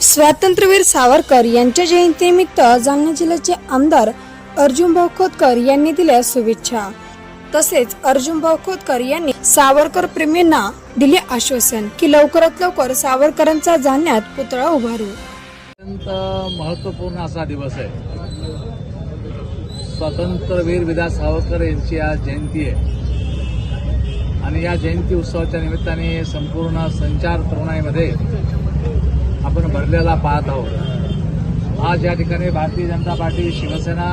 स्वातंत्र्यवीर सावरकर यांच्या जयंतीनिमित्त जालना जिल्ह्याचे आमदार अर्जुनभाऊ खोतकर यांनी दिल्या शुभेच्छा. तसेच अर्जुनभाऊ खोतकर यांनी सावरकर प्रेमींना दिले आश्वासन की लवकरात लवकर सावरकरांचा जालन्यात पुतळा उभारू. अत्यंत महत्त्वपूर्ण असा दिवस आहे. स्वातंत्र्यवीर विदा सावरकर यांची आज जयंती आहे. आणि या जयंती उत्सवाच्या निमित्ताने संपूर्ण संचार तरुणाईमध्ये भरलेला पाहत आहोत. आज या ठिकाणी भारतीय जनता पार्टी शिवसेना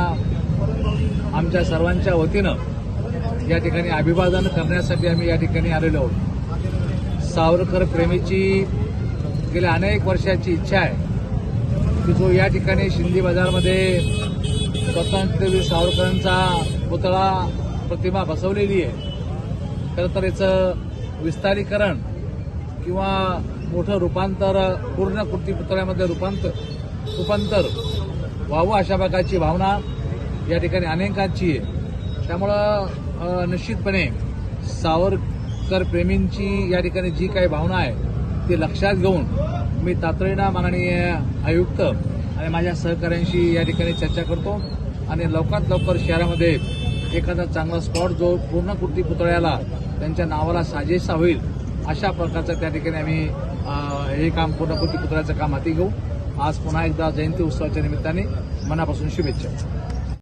आमच्या सर्वांच्या वतीनं या ठिकाणी अभिवादन करण्यासाठी आम्ही या ठिकाणी आलेलो आहोत. सावरकर प्रेमीची गेल्या अनेक वर्षाची इच्छा आहे की जो या ठिकाणी शिंदी बाजारमध्ये स्वातंत्र्यवीर सावरकरांचा पुतळा प्रतिमा बसवलेली आहे. खरं तर याचं विस्तारीकरण किंवा मोठं रूपांतर पूर्ण कृतीपुतळ्यामध्ये रूपांतर रूपांतर व्हावं अशा प्रकारची भावना या ठिकाणी अनेकांची आहे. त्यामुळं निश्चितपणे सावरकर प्रेमींची या ठिकाणी जी काही भावना आहे ती लक्षात घेऊन मी तातडीनं माननीय आयुक्त आणि माझ्या सहकाऱ्यांशी या ठिकाणी चर्चा करतो आणि लवकरात लवकर शहरामध्ये एखादा चांगला स्पॉट जो पूर्ण कृती पुतळ्याला त्यांच्या नावाला साजेसा होईल अशा प्रकारचं त्या ठिकाणी आम्ही हे काम पूर्ण पुतळ्याचं काम हाती घेऊ. आज पुन्हा एकदा जयंती उत्सवाच्या निमित्ताने मनापासून शुभेच्छा.